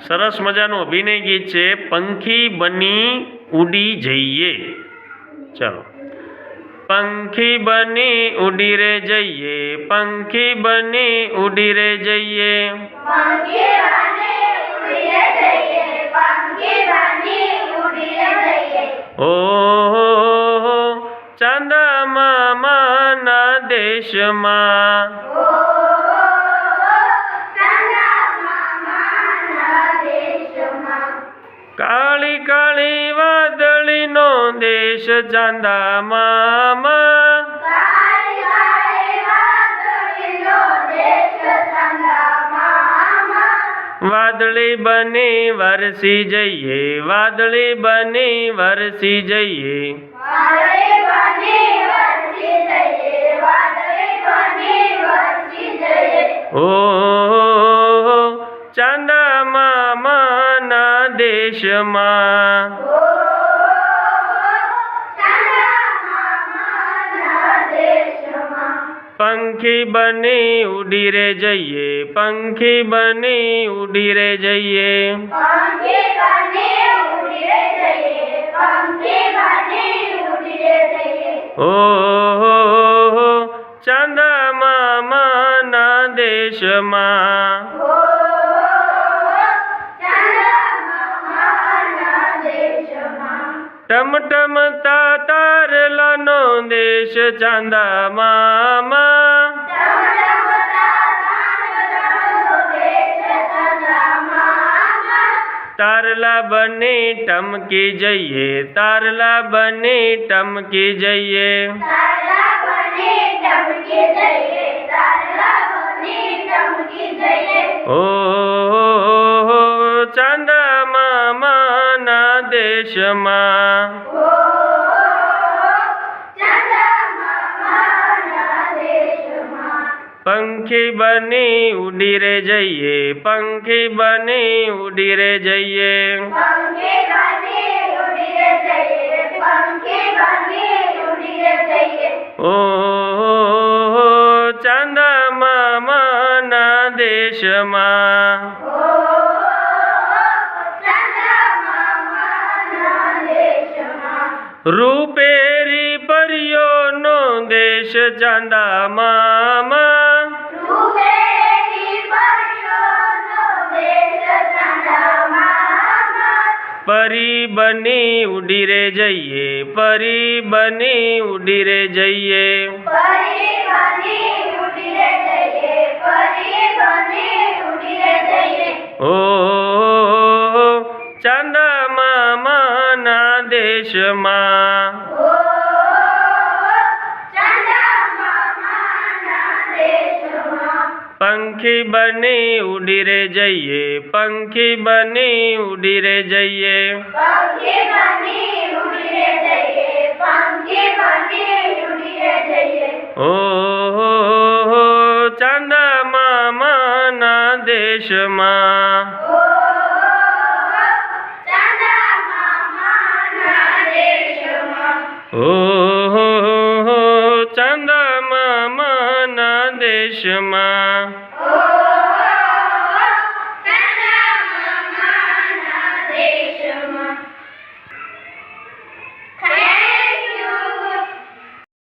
સરસ મજાનું અભિનય ગીત છે પંખી બની ઉડી જઈએ ચાલો પંખી બની ઉડી રે જઈએ પંખી બની ઉડી રે જઈએ પંખી બની ઉડીએ જઈએ પંખી બની ઉડીએ જઈએ ઓ ચાંદા મામાના દેશમાં દેશ ચાંદા મામા કાળી કાળી વાદળીનો દેશ ચાંદા મામા વાદળી બની વરસી જઈએ વાદળી બની વરસી જઈએ વાદળી બની વરસી જઈએ વાદળી બની વરસી જઈએ ઓ ચાંદા મામાના દેશમાં પંખી બની ઉડી રે જઈએ પંખી બની ઉડી રે જઈએ પંખી બની ઉડીએ જઈએ પંખી બની ઉડીએ જઈએ ઓ ચાંદા મામાના દેશમાં ઓ ચાંદા મામાના દેશમાં ટમટમતા તારલાનો દેશ ચાંદા મામા તારલા બની ટમકી જઈએ તારલા બની ટમકી જઈએ તારલા બની ટમકી જઈએ તારલા બની ટમકી જઈએ ઓ ચાંદા મામાના દેશમાં ઓ પંખી બની ઉડીએ જઈએ પંખી બની ઉડીએ જઈએ ઓ ચાંદા મામાના દેશમાં ઓ ચાંદા મામાના દેશમાં રૂપેરી પરીઓનો દેશ ચાંદા મામા परी बनी उड़ी रे जइए परी बनी उड़ी रे जइए ओ चंद मामा ना देश माँ। पंखी बनी उड़ी रे जइए पंखी बनी उड़ी रे जइए ओ चंद मामा ना देश माँ। ओ चंद मामा ना देश माँ।